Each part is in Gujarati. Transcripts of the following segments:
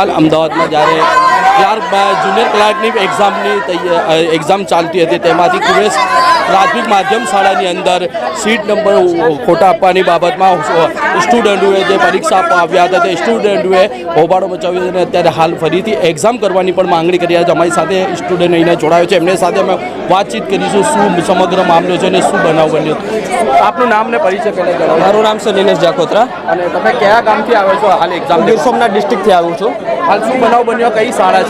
હાલ અમદાવાદમાં જ્યારે ત્યારબાદ જુનિયર ક્લાર્કની એક્ઝામની એક્ઝામ ચાલતી હતી. તેમાંથી કુવેસ પ્રાથમિક માધ્યમ શાળાની અંદર સીટ નંબર ખોટા આપવાની બાબતમાં સ્ટુડન્ટોએ જે પરીક્ષા આપવા આવ્યા હતા તે સ્ટુડન્ટોએ હોબાળો મચાવ્યો અને અત્યારે હાલ ફરીથી એક્ઝામ કરવાની પણ માંગણી કરી હતી છે. અમારી સાથે સ્ટુડન્ટ અહીંને જોડાયો છે. એમની સાથે અમે વાતચીત કરીશું શું સમગ્ર મામલો છે અને શું બનાવ બન્યો આપનું નામ ને પરિચય પહેલાં જણાવો? મારું નામ છે નિલેશ જાખોત્રા અને તમે કયા ગામથી આવ્યો છો? હાલ એક્ઝામ ગીર સોમનાથ ડિસ્ટ્રિક્ટથી આવું છું. હાલ શું બનાવ બન્યો? કઈ શાળા છે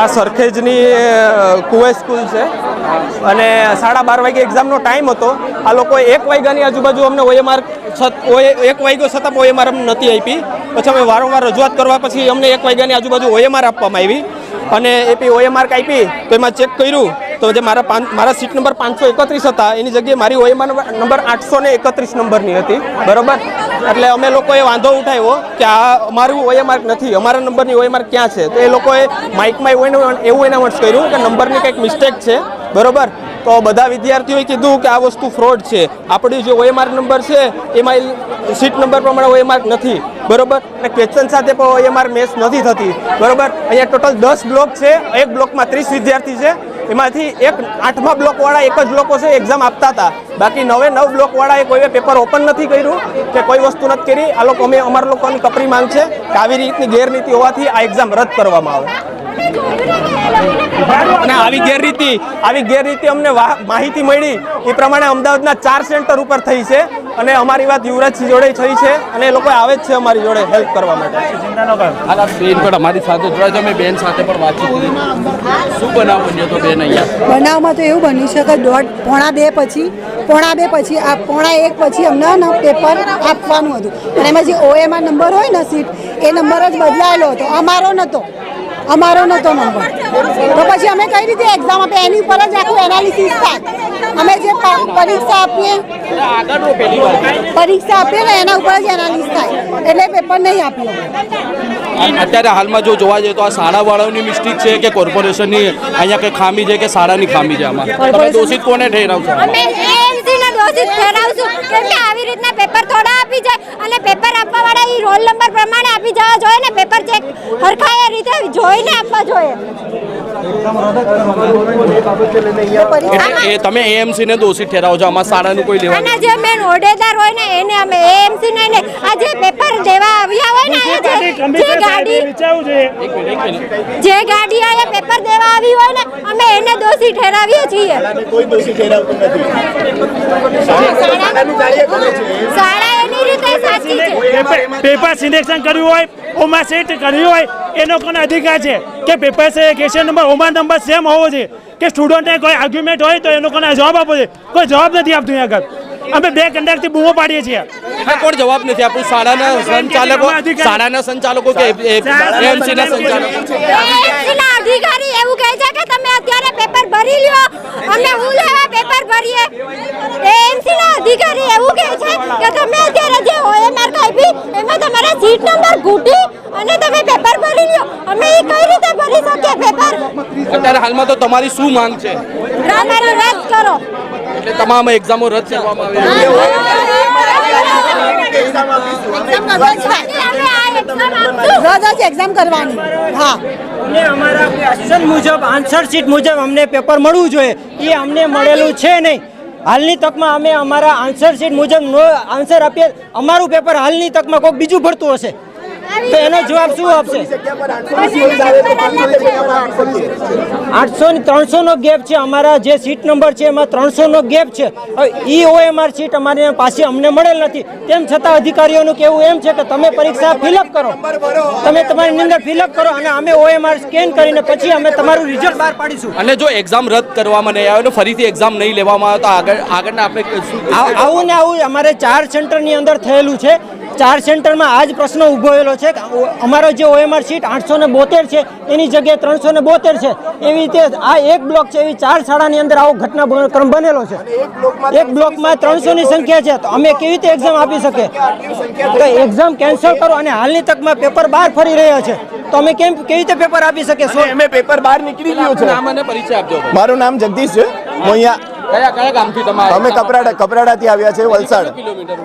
આ સરખેજની કુવે સ્કૂલ છે. અને સાડા બાર વાગે એક્ઝામનો ટાઈમ હતો. આ લોકોએ એક વાગ્યાની આજુબાજુ અમને ઓએમઆર એક વાગ્યો છતાં ઓએમઆર અમને નથી આપી. પછી અમે વારંવાર રજૂઆત કરવા પછી અમને એક વાગ્યાની આજુબાજુ ઓએમઆર આપવામાં આવી. અને એપી ઓએમઆર આપી, તો એમાં ચેક કર્યું. તો જે મારા મારા સીટ નંબર પાંચસો એકત્રીસ હતા, એની જગ્યાએ મારી ઓએમઆર નંબર આઠસો ને એકત્રીસ નંબરની હતી. બરોબર? એટલે અમે લોકોએ વાંધો ઉઠાવ્યો કે આ અમારું ઓએમાર્ક નથી, અમારા નંબરની ઓએમાર્ક ક્યાં છે? તો એ લોકોએ માઇકમાં એવું એવું એનાઉન્સ કર્યું કે નંબરની કંઈક મિસ્ટેક છે. બરોબર? તો બધા વિદ્યાર્થીઓએ કીધું કે આ વસ્તુ ફ્રોડ છે. આપણી જે ઓએમઆર નંબર છે, એમાં સીટ નંબર પ્રમાણે ઓએમઆર્ક નથી. બરોબર? અને ક્વેશ્ચન સાથે પણ ઓએમઆર મેચ નથી થતી. બરોબર? અહીંયા ટોટલ દસ બ્લોક છે, એક બ્લોકમાં ત્રીસ વિદ્યાર્થી છે. એમાંથી એક આઠમા બ્લોકવાળા એક જ લોકો છે એક્ઝામ આપતા હતા. બાકી નવે નવ બ્લોકવાળાએ કોઈએ પેપર ઓપન નથી કર્યું કે કોઈ વસ્તુ નથી કરી. આ લોકો અમે, અમારા લોકોની કપરી માંગ છે કે આવી રીતની ગેરનીતિ હોવાથી આ એક્ઝામ રદ કરવામાં આવે. અને આવી ગેરરીતિ આવી ગેરરીતિ અમને વા- માહિતી મળી. એ પ્રમાણે અમદાવાદના ચાર સેન્ટર ઉપર થઈ છે અને અમારી વાત યુવરાજસિંહ જોડે થઈ છે અને એ લોકો આવે જ છે અમારી જોડે હેલ્પ કરવા માટે. બેન પણ અમારી સાથે જોડાય છે. અમે બેન સાથે પણ વાતચીત કરી. શું બનાવ બન્યો તો બેન અહીંયા? બનાવમાં તો એવું બન્યું છે કે દોઢ પોણા બે પછી પોણા બે પછી આ પોણા એક પછી અમને પેપર આપવાનું હતું. અને એમાં જે ઓએમાં નંબર હોય ને સીટ એ નંબર જ બદલાયેલો હતો. અમારો નહોતો અમારો નહોતો નંબર. તો પછી અમે કઈ રીતે એક્ઝામ આપીએ એની ઉપર જ આખું એનાલિસિસ થાય. અમે જે પરીક્ષા આપીએ પરીક્ષા આપીએ ને એના ઉપર જ એનાલિસિસ થાય. એટલે પેપર નહીં આપ્યું અત્યારે હાલમાં જો જોવા જઈએ તો આ શાળાવાળાઓની મિસ્ટેક છે કે કોર્પોરેશનની અહીંયા કંઈ ખામી છે કે શાળાની ખામી છે આમાં? તમે દોષિત કોને ઠેરાવશો? અમે દોષિત ઠેરાવશું કેમ કે આવી રીતના પેપર થોડા આપી જાય અને પેપર આપવા વાળા રોલ નંબર પ્રમાણે આપી જવા જોઈએ ને? પેપર ચેક હરખાય રીતે જોઈને આપવા જોઈએ. તમે એએમસી ને દોષિત ઠેરાવો છો. આમાં શાળાનું કોઈ લેવા અને જે મેન હોદ્દેદાર હોય ને એને અમે એએમસી ને ને આ જે પેપર દેવા આવ્યા હોય ને જે- જે ગાડી જે આ પેપર દેવા આવી હોય ને અમે એને દોષી ઠેરાવીએ છીએ. કોઈ દોષી ઠેરાવતું નથી. શાળા એની રીતે સાચી છે. પેપર સિલેક્શન કર્યું હોય ઓમાં સેટ કર્યું હોય એ લોકોનો અધિકાર છે કે પેપર છે ક્વેશ્ચન નંબર ઓમાં નંબર સેમ હોવો જોઈએ. કે સ્ટુડન્ટને કોઈ આર્ગ્યુમેન્ટ હોય તો એ લોકોને જવાબ આપવો જોઈએ. કોઈ જવાબ નથી આપતું અહીંયા આગળ. અમે બે કલાકથી બૂમો પાડીએ છીએ. કોણ જવાબ નથી આપણું શાળાના સંચાલકો શાળાના સંચાલકો કે એએમસી ના સંચાલકો અધિકારી એવું કહે છે કે તમે અત્યારે પેપર ભરી લ્યો. અમે હું લેવા પેપર ભરીએ. AMC ના અધિકારી એવું કહે છે કે તમે અત્યારે જે OMR કાપી એમાં તમારા સીટ નંબર ઘૂટી અને તમે પેપર ભરી લ્યો. અમે એ કઈ રીતે ભરી શકીએ પેપર? અત્યારે હાલમાં તો તમારી શું માંગ છે? રદ કરો. એટલે તમામ એક્ઝામો રદ કરવામાં આવે અમે આ exam આપશું. રદ જ એક્ઝામ કરવાની હા અમારા ક્વેશ્ચન મુજબ આન્સર શીટ મુજબ અમને પેપર મળવું જોઈએ એ અમને મળેલું છે નહીં હાલની તકમાં અમે અમારા આન્સર શીટ મુજબ નો આન્સર આપીએ અમારું પેપર હાલની તકમાં કોઈક બીજું ભરતું હશે તો એનો જવાબ શું આપશે? આઠસો ને ત્રણસો નો ગેપ છે અમારા જે સીટ નંબર છે એમાં ત્રણસો નો ગેપ છે. ઈ ઓએમઆર સીટ અમારી પાસે અમને મળેલ નથી. તેમ છતાં અધિકારીઓનું કહેવું એમ છે કે તમે પરીક્ષા ફિલઅપ કરો. તમે તમારી અંદર ફિલઅપ કરો અને અમે ઓએમઆર સ્કેન કરીને પછી અમે તમારું રિઝલ્ટ બહાર પાડીશું. અને જો એક્ઝામ રદ કરવામાં નહીં આવે તો ફરીથી એક્ઝામ નહીં લેવામાં આવે તો આગળ આગળના આપણે આવું ને આવું અમારે ચાર સેન્ટરની અંદર થયેલું છે. ચાર સેન્ટરમાં આ જ પ્રશ્ન ઊભો છે કે અમારો જે ઓએમઆર સીટ આઠસો ને બોતેર છે એની જગ્યાએ ત્રણસો ને બોતેર છે. એવી રીતે આ એક બ્લોક છે એવી ચાર શાળાની અંદર આવો ઘટનાક્રમ બનેલો છે. એક બ્લોકમાં ત્રણસો ની સંખ્યા છે. તો અમે કેવી રીતે એક્ઝામ આપી શકીએ? તો એક્ઝામ કેન્સલ કરો અને હાલની તકમાં પેપર બહાર ફરી રહ્યા છે. તો અમે કેમ કેવી રીતે પેપર આપી શકીએ? અમે પેપર બહાર નીકળી ગયું છે. નામ અને પરિચય આપજો મારું નામ જગદીશ છે. હું અહીંયા કયા કયા ગામથી તમે અમે કપરાડા કપરાડાથી આવ્યા છે વલસાડ.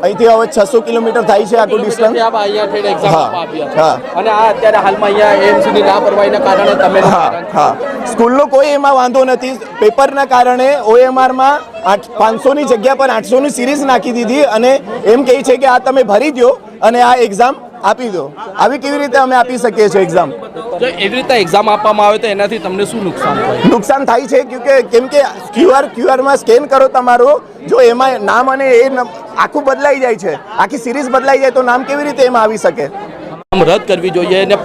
અહીંથી હવે છસો કિલોમીટર થાય છે આટલું ડિસ્ટન્સ. અહીંયા થઈને. અને આ અત્યારે હાલમાં અહીંયા AMC ની લાપરવાહીના કારણે તમે હા હા. સ્કૂલનો કોઈ એમાં વાંધો નથી. પેપરના કારણે ઓએમઆરમાં આઠ પાંચસોની જગ્યા પર આઠસોની સિરીઝ નાખી દીધી અને એમ કહે છે કે આ તમે ભરી દો અને આ એક્ઝામ આપી દો. આવી કેવી રીતે અમે આપી શકીએ છીએ એક્ઝામ જો એવી રીતે એક્ઝામ આપવામાં આવે તો એનાથી તમને શું નુકસાન થાય? નુકસાન થાય છે કે કેમ કે ક્યુઆર ક્યુઆરમાં સ્કેન કરો તમારું જો એમાં નામ અને એ આખું બદલાઈ જાય છે. આખી સિરીઝ બદલાઈ જાય તો નામ કેવી રીતે એમાં આવી શકે? રદ કરવી જોઈએ અને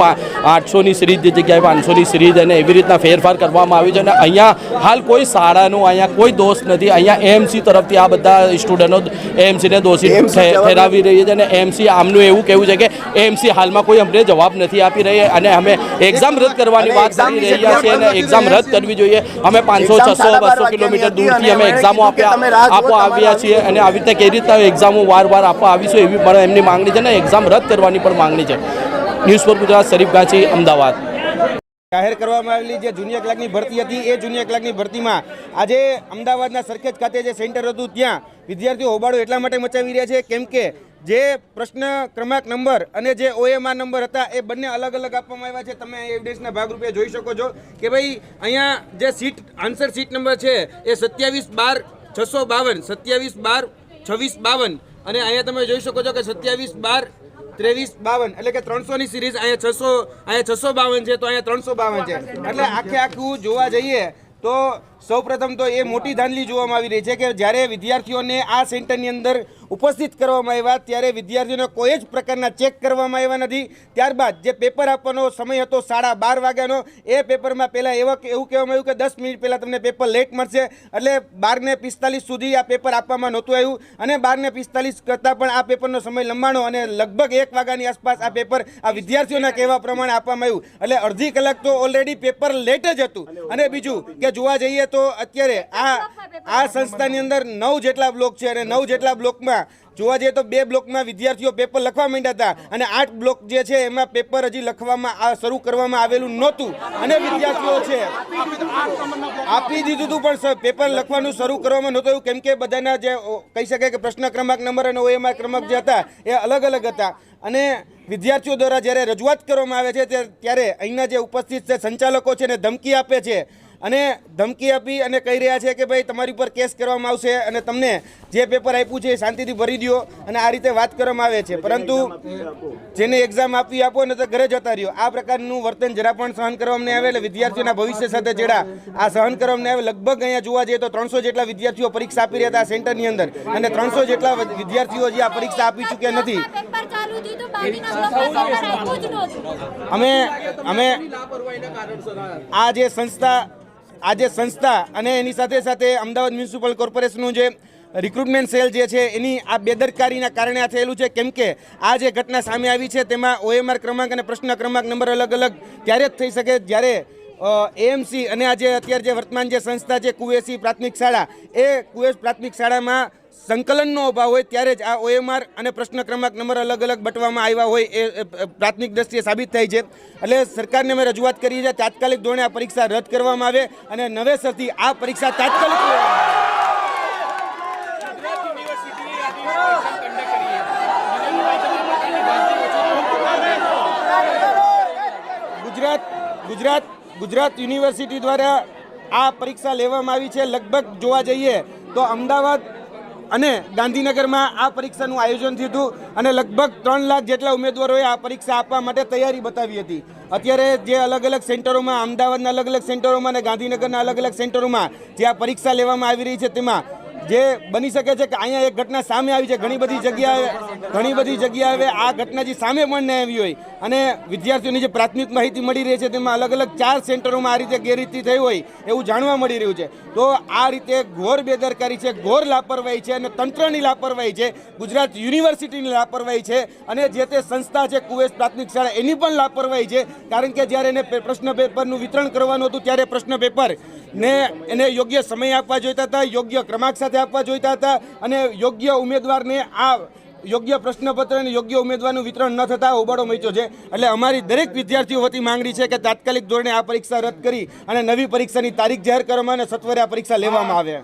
આઠસોની સિરીઝની જગ્યાએ પાંચસોની સિરીઝ અને એવી રીતના ફેરફાર કરવામાં આવી છે અને અહીંયા હાલ કોઈ શાળાનો અહીંયા કોઈ દોષ નથી. અહીંયા એએમસી તરફથી આ બધા સ્ટુડન્ટો એએમસીને દોષી ઠેરાવી રહી છે અને એએમસી આમનું એવું કહેવું છે કે એએમસી હાલમાં કોઈ અમને જવાબ નથી આપી રહી અને અમે એક્ઝામ રદ કરવાની વાત કરી રહ્યા છીએ અને એક્ઝામ રદ કરવી જોઈએ અમે પાંચસો છસો બસો કિલોમીટર દૂરથી અમે એક્ઝામો આપ્યા આપવા આવ્યા છીએ અને આવી રીતે કઈ રીતના એક્ઝામો વાર વાર આપવા આવીશું એવી પણ એમની માંગણી છે ને એક્ઝામ રદ કરવાની પણ માંગણી છે ન્યૂઝ ફોર ગુજરાત શરીફ ગાંચી અમદાવાદ જાહેર કરવામાં આવેલી જે જુનિયર ક્લાર્કની ભરતી હતી એ જુનિયર ક્લાર્કની ભરતીમાં આજે અમદાવાદના સરખેજ ખાતે જે સેન્ટર હતું ત્યાં વિદ્યાર્થીઓ હોબાળો એટલા માટે મચાવી રહ્યા છે કેમ કે જે પ્રશ્ન ક્રમાંક નંબર અને જે ઓએમઆર નંબર હતા, એ બંને અલગ અલગ આપવામાં આવ્યા છે. તમે એવિડન્સના ભાગરૂપે જોઈ શકો છો કે ભાઈ, અહીંયા જે સીટ આન્સર સીટ નંબર છે, એ સત્યાવીસ બાર છસો બાવન, સત્યાવીસ બાર છવ્વીસ બાવન અને અહીંયા તમે જોઈ શકો છો કે સત્યાવીસ બાર ત્રેવીસ બાવન, એટલે કે ત્રણસોની સિરીઝ અહીંયા છસો અહીંયા છસો બાવન છે, તો અહીંયા ત્રણસો બાવન છે. એટલે આખે આખું જોવા જઈએ તો સૌપ્રથમ તો એ મોટી ધાંધલી જોવામાં આવી રહી છે કે જ્યારે વિદ્યાર્થીઓને આ સેન્ટરની અંદર ઉપસ્થિત કરવામાં આવ્યા, ત્યારે વિદ્યાર્થીઓને કોઈ જ પ્રકારના ચેક કરવામાં આવ્યા નથી. ત્યારબાદ જે પેપર આપવાનો સમય હતો સાડા બાર વાગ્યાનો, એ પેપરમાં પહેલાં એવા એવું કહેવામાં આવ્યું કે દસ મિનિટ પહેલાં તમને પેપર લેટ મળશે. એટલે બારને પિસ્તાલીસ સુધી આ પેપર આપવામાં નહોતું આવ્યું અને બારને પિસ્તાલીસ કરતાં પણ આ પેપરનો સમય લંબાણો અને લગભગ એક વાગ્યાની આસપાસ આ પેપર આ વિદ્યાર્થીઓના કહેવા પ્રમાણે આપવામાં આવ્યું. એટલે અડધી કલાક તો ઓલરેડી પેપર લેટ જ હતું. અને બીજું કે જોવા જઈએ તો અત્યારે આ આ સંસ્થાની અંદર નવ જેટલા બ્લોક છે અને નવ જેટલા બ્લોકમાં જોવા જઈએ તો બે બ્લોકમાં વિદ્યાર્થીઓ પેપર લખવા માંડ્યા હતા અને આઠ બ્લોક જે છે એમાં પેપર હજી લખવામાં આ શરૂ કરવામાં આવેલું નહોતું. અને વિદ્યાર્થીઓ છે આપી દીધું હતું પણ પેપર લખવાનું શરૂ કરવામાં નહોતું એવું કેમ કે બધાના જે કહી શકાય કે પ્રશ્ન ક્રમાંક નંબર અને ઓએમઆર ક્રમાંક જે હતા એ અલગ અલગ હતા. અને વિદ્યાર્થીઓ દ્વારા જ્યારે રજૂઆત કરવામાં આવે છે ત્યારે અહીંના જે ઉપસ્થિત છે સંચાલકો છે ને ધમકી આપે છે. અને ધમકી આપી અને કહી રહ્યા છે કે ભાઈ તમારી ઉપર કેસ કરવામાં આવશે અને તમને જે પેપર આપ્યું છે એ શાંતિથી ભરી દો અને આ રીતે વાત કરવામાં આવે છે. પરંતુ જેને એક્ઝામ આપી આપો ને તો ઘરે જતા રહ્યો. આ પ્રકારનું વર્તન જરા પણ સહન કરવામાં આવે એટલે વિદ્યાર્થીઓના ભવિષ્ય સાથે જેડા આ સહન કરવામાં આવે. લગભગ અહીંયા જોવા જઈએ તો ત્રણસો જેટલા વિદ્યાર્થીઓ પરીક્ષા આપી રહ્યા હતા સેન્ટરની અંદર અને ત્રણસો જેટલા વિદ્યાર્થીઓ જે આ પરીક્ષા આપી ચૂક્યા નથી. અમે અમે આ જે સંસ્થા આ જે સંસ્થા અને એની સાથે સાથે અમદાવાદ મ્યુનિસિપલ કોર્પોરેશનનું જે રિક્રુટમેન્ટ સેલ જે છે, એની આ બેદરકારીના કારણે આ થયેલું છે. કેમ કે આ જે ઘટના સામે આવી છે, તેમાં ઓએમઆર ક્રમાંક અને પ્રશ્ન ક્રમાંક નંબર અલગ અલગ ત્યારે જ થઈ શકે જ્યારે એએમસી અને આજે અત્યારે જે વર્તમાન જે સંસ્થા છે કુવેસી પ્રાથમિક શાળા, એ કુવેસ પ્રાથમિક શાળામાં સંકલનનો અભાવ હોય ત્યારે જ આ ઓએમઆર અને પ્રશ્ન ક્રમાંક નંબર અલગ અલગ બટવામાં આવ્યા હોય એ પ્રાથમિક દ્રષ્ટિએ સાબિત થાય છે. એટલે સરકારને અમે રજૂઆત કરી છે તાત્કાલિક ધોરણે આ પરીક્ષા રદ કરવામાં આવે અને નવેસરથી આ પરીક્ષા તાત્કાલિક ગુજરાત ગુજરાત ગુજરાત યુનિવર્સિટી દ્વારા આ પરીક્ષા લેવામાં આવી છે. લગભગ જોવા જઈએ તો અમદાવાદ અને ગાંધીનગરમાં આ પરીક્ષાનું આયોજન થયું હતું અને લગભગ ત્રણ લાખ જેટલા ઉમેદવારોએ આ પરીક્ષા આપવા માટે તૈયારી બતાવી હતી. અત્યારે જે અલગ અલગ સેન્ટરોમાં, અમદાવાદના અલગ અલગ સેન્ટરોમાં અને ગાંધીનગરના અલગ અલગ સેન્ટરોમાં જે આ પરીક્ષા લેવામાં આવી રહી છે, તેમાં જે બની શકે છે કે અહીંયા એક ઘટના સામે આવી છે, ઘણી બધી જગ્યાએ, ઘણી બધી જગ્યાએ આ ઘટના જે સામે પણ ન આવી હોય. અને વિદ્યાર્થીઓની જે પ્રાથમિક માહિતી મળી રહી છે, તેમાં અલગ અલગ ચાર સેન્ટરોમાં આ રીતે ગેરરીતિ થઈ હોય એવું જાણવા મળી રહ્યું છે. તો આ રીતે ઘોર બેદરકારી છે, ઘોર લાપરવાહી છે અને તંત્રની લાપરવાહી છે, ગુજરાત યુનિવર્સિટીની લાપરવાહી છે અને જે તે સંસ્થા છે કુવેસ પ્રાથમિક શાળા, એની પણ લાપરવાહી છે. કારણ કે જ્યારે એને પ્રશ્ન પેપરનું વિતરણ કરવાનું હતું, ત્યારે પ્રશ્ન પેપર ને એને યોગ્ય સમય આપવા જોઈતા હતા યોગ્ય ક્રમાંક સાથે આપવા જોઈતા હતા અને યોગ્ય ઉમેદવારને આ યોગ્ય પ્રશ્નપત્ર અને યોગ્ય ઉમેદવારનું વિતરણ ન થતાં હોબાળો મચ્યો છે એટલે અમારી દરેક વિદ્યાર્થીઓ વતી માંગણી છે કે તાત્કાલિક ધોરણે આ પરીક્ષા રદ કરી અને નવી પરીક્ષાની તારીખ જાહેર કરવામાં અને સત્વરે આ પરીક્ષા લેવામાં આવે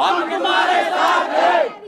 हम तुम्हारे साथ हैं